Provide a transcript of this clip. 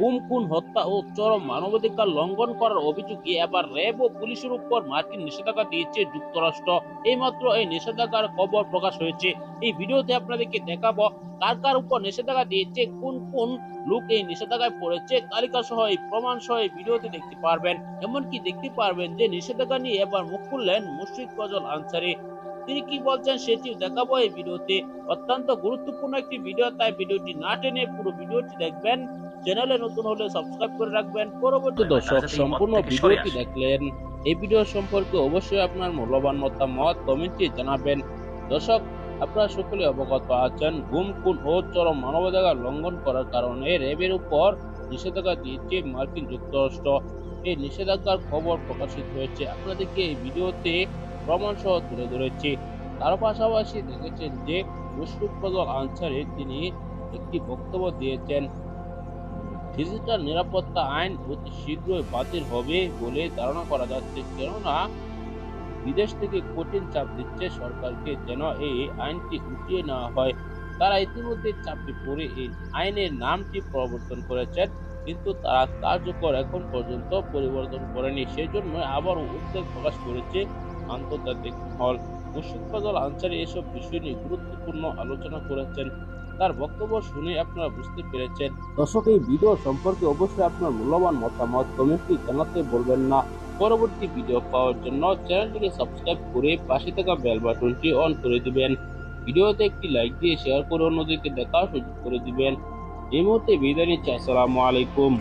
গুম খুন হত্যা ও চরম মানবাধিকার লঙ্ঘন করার অভিযোগে এবার র্যাব ও পুলিশের উপর মার্কিন নিষেধাজ্ঞা দিয়েছে যুক্তরাষ্ট্র। এইমাত্র এই নিষেধাজ্ঞার খবর প্রকাশ হয়েছে। এই ভিডিওতে আপনাদেরকে দেখাবো কার কার উপর নিষেধাজ্ঞা দিয়েছে, কোন কোন লোক এই নিষেধাজ্ঞায় পড়েছে তালিকা সহ এই প্রমাণ সহ এই ভিডিওতে দেখতে পারবেন। এমনকি দেখতে পারবেন যে নিষেধাজ্ঞা নিয়ে এবার মুখ খুললেন মুর্শিদ ফজল আনসারি। তিনি কি বলছেন সেটিও দেখাবো এই ভিডিওতে। অত্যন্ত গুরুত্বপূর্ণ একটি ভিডিও, তাই ভিডিওটি না টেনে পুরো ভিডিওটি দেখবেন। চ্যানেলে নতুন হলে সাবস্ক্রাইব করে রাখবেন। পরবর্তী দর্শক সম্পূর্ণ ভিডিওটি দেখলেন। এই ভিডিও সম্পর্কে অবশ্যই আপনার মূল্যবান মতামত কমেন্টে জানাবেন। দর্শক আপনারা সকলে অবগত আছেন গুম খুন ও চরম মানবাধিকার লঙ্ঘন করার কারণে র্যাবের উপর নিষেধাজ্ঞা দিয়েছে মার্কিন যুক্তরাষ্ট্র। এই নিষেধাজ্ঞার খবর প্রকাশিত হয়েছে। আপনাদেরকে এই ভিডিওতে প্রমাণ সহ তুলে ধরেছি। তার পাশাপাশি দেখেছেন যে মুশফিক ফজল আনসারি তিনি একটি বক্তব্য দিয়েছেন। ডিজিটাল নিরাপত্তা আইন অতি শীঘ্রই বাতিল হবে বলে ধারণা করা যাচ্ছে, কেননা বিদেশ থেকে কঠিন চাপ দিচ্ছে সরকারকে যেন এই আইনটি উঠিয়ে নেওয়া হয়। তারা ইতিমধ্যে চাপটি পড়ে এই আইনের নামটি পরিবর্তন করেছেন, কিন্তু তারা কার্যকর এখন পর্যন্ত পরিবর্তন করেনি। সেই জন্য আবারও উদ্বেগ প্রকাশ করেছে আন্তর্জাতিক হল। মুর্শিদ ফজল আনসারি এসব বিষয় নিয়ে গুরুত্বপূর্ণ আলোচনা করেছেন। তার বক্তব্য শুনে আপনারা বুঝতে পেরেছেন। দর্শক, এই ভিডিও সম্পর্কে অবশ্যই আপনার মূল্যবান মতামত কমেন্টে জানাতে বলবেন না। পরবর্তী ভিডিও পাওয়ার জন্য চ্যানেলটিকে সাবস্ক্রাইব করে পাশে থাকা বেল বাটনটি অন করে দিবেন। ভিডিওতে একটি লাইক দিয়ে শেয়ার করে অন্যদেরকে দেখার সুযোগ করে দিবেন। এই মুহূর্তে বিদায় নিচ্ছি। আসসালামু আলাইকুম।